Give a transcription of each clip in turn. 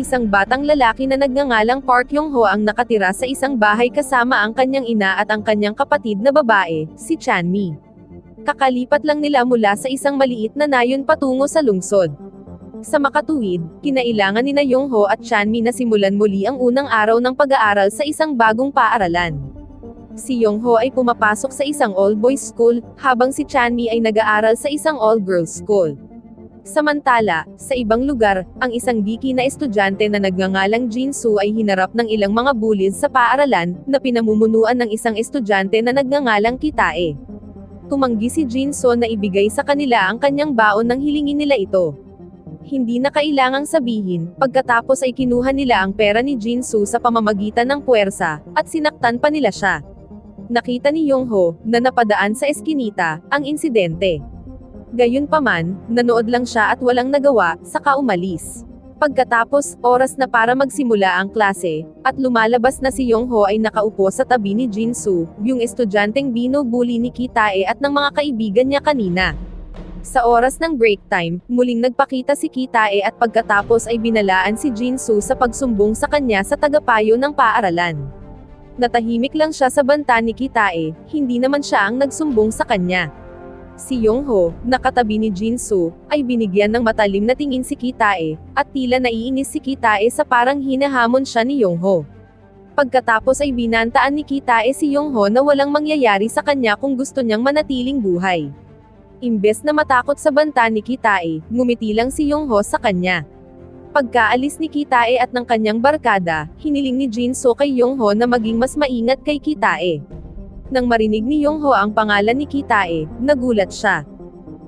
Isang batang lalaki na nagngangalang Park Yong-ho ang nakatira sa isang bahay kasama ang kanyang ina at ang kanyang kapatid na babae, si Chanmi. Kakalipat lang nila mula sa isang maliit na nayon patungo sa lungsod. Sa makatuwid, kinailangan ni na Yongho at Chanmi na simulan muli ang unang araw ng pag-aaral sa isang bagong paaralan. Si Yongho ay pumapasok sa isang all-boys school, habang si Chanmi ay nag-aaral sa isang all-girls school. Samantala, sa ibang lugar, ang isang diki na estudyante na nagngangalang Jinsu ay hinarap ng ilang mga bullies sa paaralan, na pinamumunuan ng isang estudyante na nagngangalang Kitae. Tumanggi si Jinso na ibigay sa kanila ang kanyang baon nang hilingin nila ito. Hindi na kailangang sabihin, pagkatapos ay kinuha nila ang pera ni Jinsu sa pamamagitan ng puwersa, at sinaktan pa nila siya. Nakita ni Yongho, na napadaan sa eskinita, ang insidente. Gayunpaman, nanood lang siya at walang nagawa, saka umalis. Pagkatapos, oras na para magsimula ang klase, at lumalabas na si Yongho ay nakaupo sa tabi ni Jinsu, yung estudyanteng binubuli ni Kitae at ng mga kaibigan niya kanina. Sa oras ng break time, muling nagpakita si Kitae at pagkatapos ay binalaan si Jinsu sa pagsumbong sa kanya sa tagapayo ng paaralan. Natahimik lang siya sa banta ni Kitae, hindi naman siya ang nagsumbong sa kanya. Si Yongho, nakatabi ni Jinsu, ay binigyan ng matalim na tingin si Kitae, at tila naiinis si Kitae sa parang hinahamon siya ni Yongho. Pagkatapos ay binantaan ni Kitae si Yongho na walang mangyayari sa kanya kung gusto niyang manatiling buhay. Imbes na matakot sa banta ni Kitae, ngumiti lang si Yongho sa kanya. Pagkaalis ni Kitae at ng kanyang barkada, hiniling ni Jinso kay Yongho na maging mas maingat kay Kitae. Nang marinig ni Yongho ang pangalan ni Kitae, nagulat siya.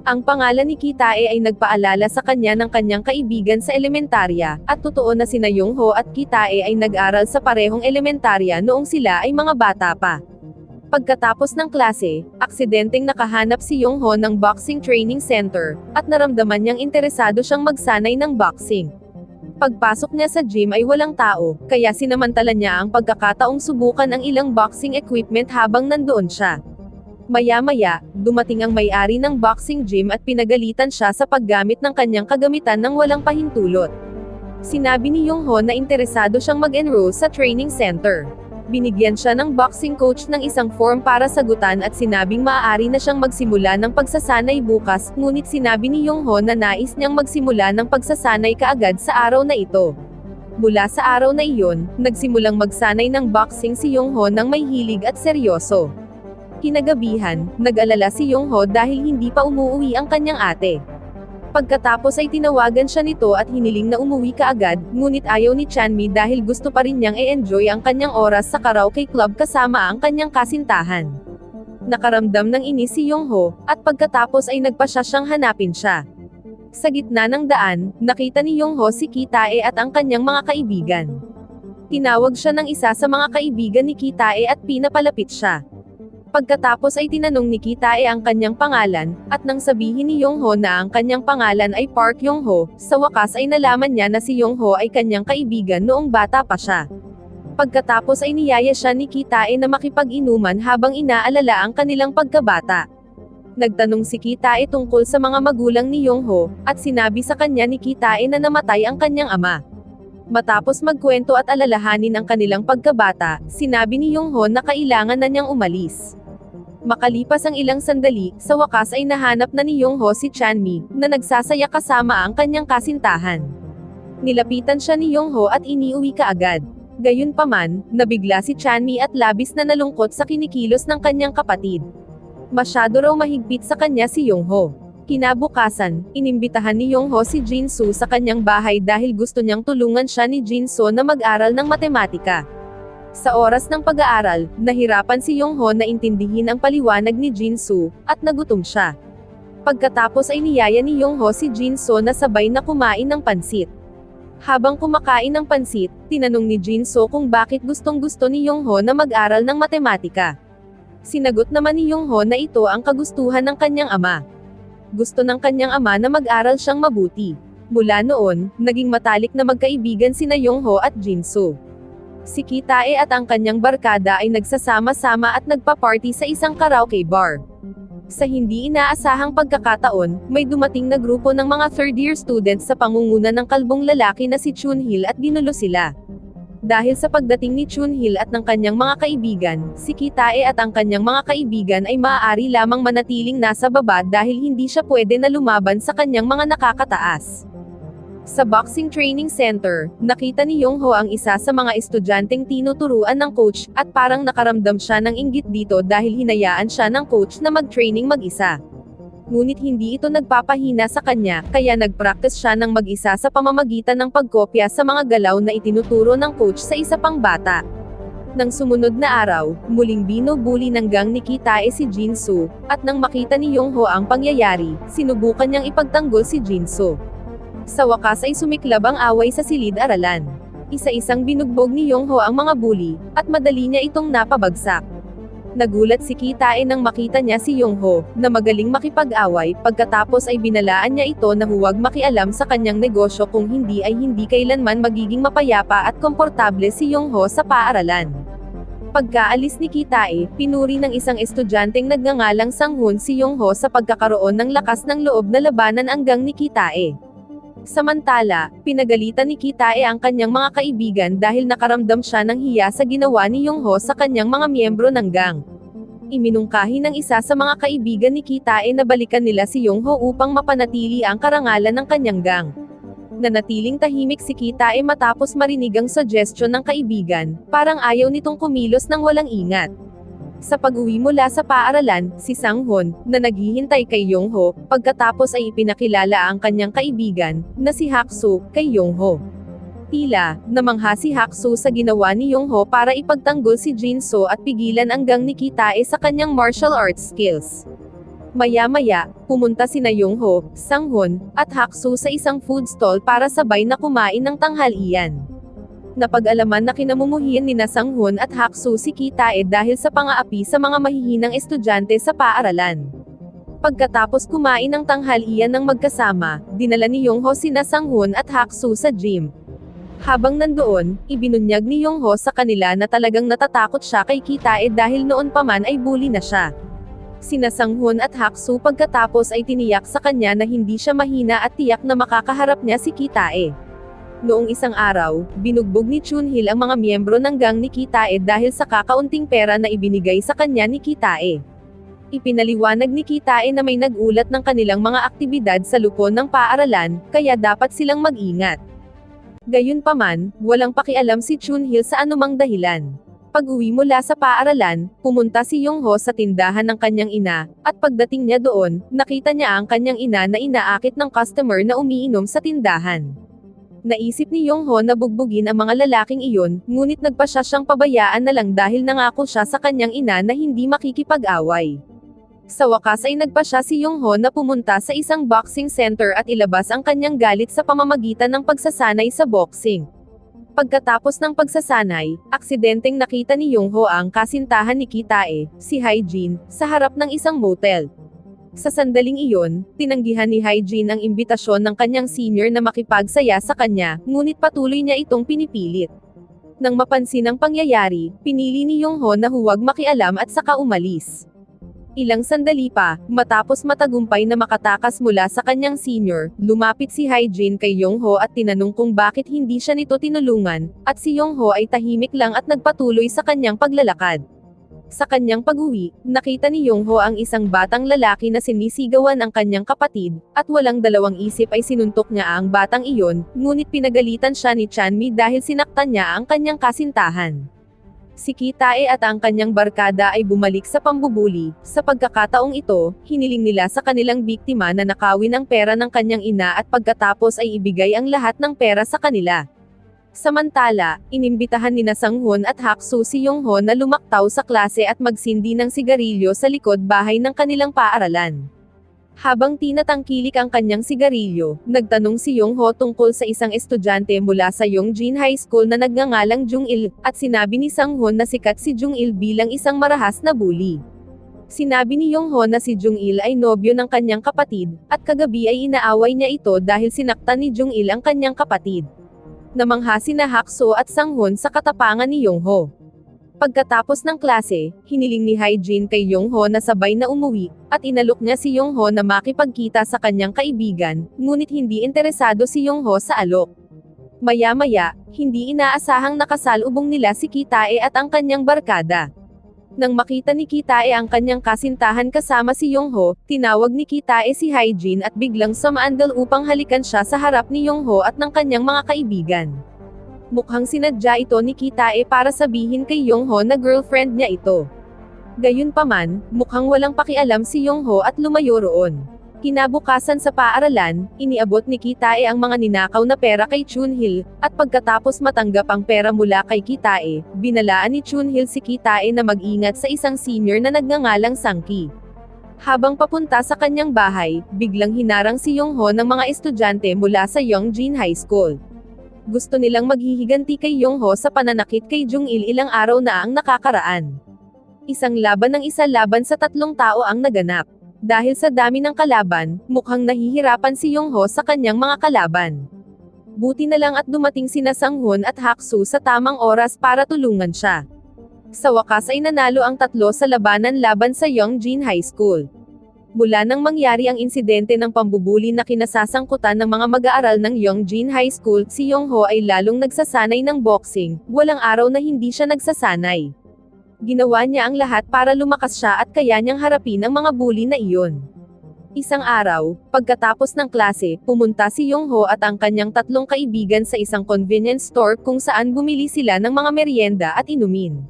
Ang pangalan ni Kitae ay nagpaalala sa kanya ng kanyang kaibigan sa elementarya, at totoo na sina Yongho at Kitae ay nag-aral sa parehong elementarya noong sila ay mga bata pa. Pagkatapos ng klase, aksidenteng nakahanap si Yongho ng boxing training center, at naramdaman niyang interesado siyang magsanay ng boxing. Pagpasok niya sa gym ay walang tao, kaya sinamantala niya ang pagkakataong subukan ang ilang boxing equipment habang nandoon siya. Maya-maya, dumating ang may-ari ng boxing gym at pinagalitan siya sa paggamit ng kanyang kagamitan ng walang pahintulot. Sinabi ni Yongho na interesado siyang mag-enroll sa training center. Binigyan siya ng boxing coach ng isang form para sagutan at sinabing maaari na siyang magsimula ng pagsasanay bukas, ngunit sinabi ni Yongho na nais niyang magsimula ng pagsasanay kaagad sa araw na ito. Mula sa araw na iyon, nagsimulang magsanay ng boxing si Yongho ng may hilig at seryoso. Kinagabihan, nag-alala si Yongho dahil hindi pa umuwi ang kanyang ate. Pagkatapos ay tinawagan siya nito at hiniling na umuwi kaagad, ngunit ayaw ni Chanmi dahil gusto pa rin niyang e-enjoy ang kanyang oras sa karaoke club kasama ang kanyang kasintahan. Nakaramdam ng inis si Yongho, at pagkatapos ay nagpasya siyang hanapin siya. Sa gitna ng daan, nakita ni Yongho si Kitae at ang kanyang mga kaibigan. Tinawag siya ng isa sa mga kaibigan ni Kitae at pinapalapit siya. Pagkatapos ay tinanong ni Kitae ang kanyang pangalan, at nang sabihin ni Yongho na ang kanyang pangalan ay Park Yongho, sa wakas ay nalaman niya na si Yongho ay kanyang kaibigan noong bata pa siya. Pagkatapos ay niyaya siya ni Kitae na makipag-inuman habang inaalala ang kanilang pagkabata. Nagtanong si Kitae tungkol sa mga magulang ni Yongho, at sinabi sa kanya ni Kitae na namatay ang kanyang ama. Matapos magkwento at alalahanin ang kanilang pagkabata, sinabi ni Yongho na kailangan na niyang umalis. Makalipas ang ilang sandali, sa wakas ay nahanap na ni Yongho si Chanmi, na nagsasaya kasama ang kanyang kasintahan. Nilapitan siya ni Yongho at iniuwi kaagad. Gayunpaman, nabigla si Chanmi at labis na nalungkot sa kinikilos ng kanyang kapatid. Masyado raw mahigpit sa kanya si Yongho. Kinabukasan, inimbitahan ni Yongho si Jinsu sa kanyang bahay dahil gusto niyang tulungan siya ni Jinso na mag-aral ng matematika. Sa oras ng pag-aaral, nahirapan si Yongho na intindihin ang paliwanag ni Jinsu, at nagutom siya. Pagkatapos ay niyaya ni Yongho si Jinso na sabay na kumain ng pansit. Habang kumakain ng pansit, tinanong ni Jinso kung bakit gustong gusto ni Yongho na mag-aral ng matematika. Sinagot naman ni Yongho na ito ang kagustuhan ng kanyang ama. Gusto ng kanyang ama na mag-aral siyang mabuti. Mula noon, naging matalik na magkaibigan sina Yongho at Jinso. Si Kitae at ang kanyang barkada ay nagsasama-sama at nagpa-party sa isang karaoke bar. Sa hindi inaasahang pagkakataon, may dumating na grupo ng mga third-year students sa pangunguna ng kalbong lalaki na si Chunhil at ginulo sila. Dahil sa pagdating ni Chunhil at ng kanyang mga kaibigan, si Kitae at ang kanyang mga kaibigan ay maaari lamang manatiling nasa baba dahil hindi siya pwede na lumaban sa kanyang mga nakakataas. Sa boxing training center, nakita ni Yongho ang isa sa mga estudyanteng tinuturuan ng coach, at parang nakaramdam siya ng inggit dito dahil hinayaan siya ng coach na mag-training mag-isa. Ngunit hindi ito nagpapahina sa kanya, kaya nag-practice siya ng mag-isa sa pamamagitan ng pagkopya sa mga galaw na itinuturo ng coach sa isa pang bata. Nang sumunod na araw, muling binubuli ng gang ni Kitae si Jinsu, at nang makita ni Yongho ang pangyayari, sinubukan niyang ipagtanggol si Jinsu. Sa wakas ay sumiklab ang away sa silid-aralan. Isa-isang binugbog ni Yongho ang mga bully, at madali niya itong napabagsak. Nagulat si Kitae nang makita niya si Yongho, na magaling makipag-away, pagkatapos ay binalaan niya ito na huwag makialam sa kanyang negosyo kung hindi ay hindi kailanman magiging mapayapa at komportable si Yongho sa paaralan. Pagkaalis ni Kitae, pinuri ng isang estudyanteng nagngangalang Sanghun si Yongho sa pagkakaroon ng lakas ng loob na labanan ang gang ni Kitae. Samantala, pinagalitan ni Kitae ang kanyang mga kaibigan dahil nakaramdam siya ng hiya sa ginawa ni Yongho sa kanyang mga miyembro ng gang. Iminungkahi ng isa sa mga kaibigan ni Kitae na balikan nila si Yongho upang mapanatili ang karangalan ng kanyang gang. Nanatiling tahimik si Kitae matapos marinig ang suggestion ng kaibigan, parang ayaw nitong kumilos ng walang ingat. Sa pag-uwi mula sa paaralan, si Sanghon, na naghihintay kay Yongho, pagkatapos ay ipinakilala ang kanyang kaibigan, na si Haksu, kay Yongho. Tila, namangha si Haksu sa ginawa ni Yongho para ipagtanggol si Jinso at pigilan ang gang ni Kitae sa kanyang martial arts skills. Maya-maya, pumunta sina Yongho, Sanghon, at Haksu sa isang food stall para sabay na kumain ng tanghalian. Napag-alaman na kinamumuhian ni Nasanghun at Haksu si Kitae dahil sa pangaapi sa mga mahihinang estudyante sa paaralan. Pagkatapos kumain ng tanghalian ng magkasama, dinala ni Yongho si Nasanghun at Haksu sa gym. Habang nandoon, ibinunyag ni Yongho sa kanila na talagang natatakot siya kay Kitae dahil noon pa man ay bully na siya. Sina Sanghun at Haksu pagkatapos ay tiniyak sa kanya na hindi siya mahina at tiyak na makakaharap niya si Kitae. Noong isang araw, binugbog ni Chunhil ang mga miyembro ng gang ni Kitae dahil sa kakaunting pera na ibinigay sa kanya ni Kitae. Ipinaliwanag ni Kitae na may nagulat ng kanilang mga aktibidad sa lupon ng paaralan, kaya dapat silang mag-ingat. Gayunpaman, walang pakialam si Chunhil sa anumang dahilan. Pag-uwi mula sa paaralan, pumunta si Yongho sa tindahan ng kanyang ina, at pagdating niya doon, nakita niya ang kanyang ina na inaakit ng customer na umiinom sa tindahan. Naisip ni Yongho na bugbugin ang mga lalaking iyon, ngunit nagpa siya siyang pabayaan na lang dahil nangako siya sa kanyang ina na hindi makikipag-away. Sa wakas ay nagpa siya si Yongho na pumunta sa isang boxing center at ilabas ang kanyang galit sa pamamagitan ng pagsasanay sa boxing. Pagkatapos ng pagsasanay, aksidenteng nakita ni Yongho ang kasintahan ni Kitae, si Haijin, sa harap ng isang motel. Sa sandaling iyon, tinanggihan ni Hyjin ang imbitasyon ng kanyang senior na makipagsaya sa kanya, ngunit patuloy niya itong pinipilit. Nang mapansin ang pangyayari, pinili ni Yongho na huwag makialam at saka umalis. Ilang sandali pa, matapos matagumpay na makatakas mula sa kanyang senior, lumapit si Hyjin kay Yongho at tinanong kung bakit hindi siya nito tinulungan, at si Yongho ay tahimik lang at nagpatuloy sa kanyang paglalakad. Sa kanyang pag-uwi, nakita ni Yongho ang isang batang lalaki na sinisigawan ang kanyang kapatid, at walang dalawang isip ay sinuntok niya ang batang iyon, ngunit pinagalitan siya ni Chanmi dahil sinaktan niya ang kanyang kasintahan. Si Kitae at ang kanyang barkada ay bumalik sa pambubuli, sa pagkakataong ito, hiniling nila sa kanilang biktima na nakawin ang pera ng kanyang ina at pagkatapos ay ibigay ang lahat ng pera sa kanila. Samantala, inimbitahan ni Nasanghun at Haksu si Yongho na lumaktaw sa klase at magsindi ng sigarilyo sa likod bahay ng kanilang paaralan. Habang tinatangkilik ang kanyang sigarilyo, nagtanong si Yongho tungkol sa isang estudyante mula sa Yongjin High School na nagngangalang Jungil, at sinabi ni Sanghun na sikat si Jungil bilang isang marahas na bully. Sinabi ni Yongho na si Jungil ay nobyo ng kanyang kapatid, at kagabi ay inaaway niya ito dahil sinaktan ni Jungil ang kanyang kapatid namangha sina Hakso at Sanghun sa katapangan ni Yongho. Pagkatapos ng klase, hiniling ni Hyejin kay Yongho na sabay na umuwi, at inalok niya si Yongho na makipagkita sa kanyang kaibigan, ngunit hindi interesado si Yongho sa alok. Maya-maya, hindi inaasahang nakasalubong nila si Kitae at ang kanyang barkada. Nang makita ni Kitae ang kanyang kasintahan kasama si Yongho, tinawag ni Kitae si Hyejin at biglang sumaandal upang halikan siya sa harap ni Yongho at ng kanyang mga kaibigan. Mukhang sinadya ito ni Kitae para sabihin kay Yongho na girlfriend niya ito. Gayunpaman, mukhang walang pakialam si Yongho at lumayo roon. Kinabukasan sa paaralan, iniabot ni Kitae ang mga ninakaw na pera kay Chunhil, at pagkatapos matanggap ang pera mula kay Kitae, binalaan ni Chunhil si Kitae na mag-ingat sa isang senior na nagngangalang Sangki. Habang papunta sa kanyang bahay, biglang hinarang si Yongho ng mga estudyante mula sa Yongjin High School. Gusto nilang maghihiganti kay Yongho sa pananakit kay Jungil ilang araw na ang nakakaraan. Isang laban ng isa laban sa tatlong tao ang naganap. Dahil sa dami ng kalaban, mukhang nahihirapan si Yongho sa kanyang mga kalaban. Buti na lang at dumating sina Sanghun at Haksu sa tamang oras para tulungan siya. Sa wakas ay nanalo ang tatlo sa labanan laban sa Yongjin High School. Mula nang mangyari ang insidente ng pambubuli na kinasasangkutan ng mga mag-aaral ng Yongjin High School, si Yongho ay lalong nagsasanay ng boxing, walang araw na hindi siya nagsasanay. Ginawa niya ang lahat para lumakas siya at kaya niyang harapin ang mga bully na iyon. Isang araw, pagkatapos ng klase, pumunta si Yongho at ang kanyang tatlong kaibigan sa isang convenience store kung saan bumili sila ng mga merienda at inumin.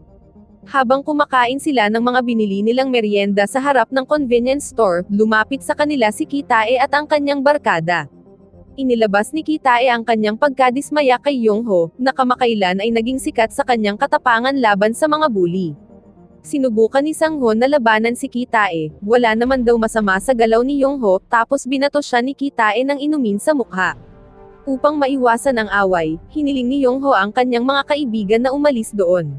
Habang kumakain sila ng mga binili nilang merienda sa harap ng convenience store, lumapit sa kanila si Kitae at ang kanyang barkada. Inilabas ni Kitae ang kanyang pagkadismaya kay Yongho, na kamakailan ay naging sikat sa kanyang katapangan laban sa mga bully. Sinubukan ni Sanghon na labanan si Kitae, wala naman daw masama sa galaw ni Yongho, tapos binato siya ni Kitae ng inumin sa mukha. Upang maiwasan ang away, hiniling ni Yongho ang kanyang mga kaibigan na umalis doon.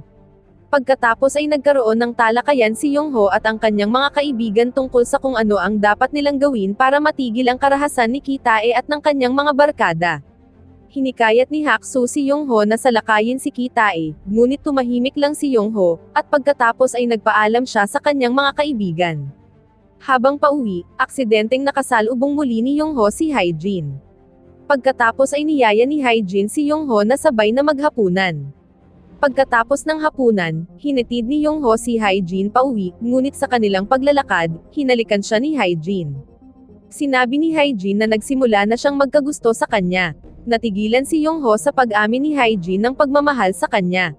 Pagkatapos ay nagkaroon ng talakayan si Yongho at ang kanyang mga kaibigan tungkol sa kung ano ang dapat nilang gawin para matigil ang karahasan ni Kitae at ng kanyang mga barkada. Hinikayat ni Haksu si Yongho na salakayin si Kitae, ngunit tumahimik lang si Yongho, at pagkatapos ay nagpaalam siya sa kanyang mga kaibigan. Habang pauwi, aksidenteng nakasalubong muli ni Yongho si Hyejin. Pagkatapos ay niyaya ni Hyejin si Yongho na sabay na maghapunan. Pagkatapos ng hapunan, hinatid ni Yongho si Hyejin pauwi, ngunit sa kanilang paglalakad, hinalikan siya ni Hyejin. Sinabi ni Hyejin na nagsimula na siyang magkagusto sa kanya. Natigilan si Yongho sa pag-amin ni Hyejin ng pagmamahal sa kanya.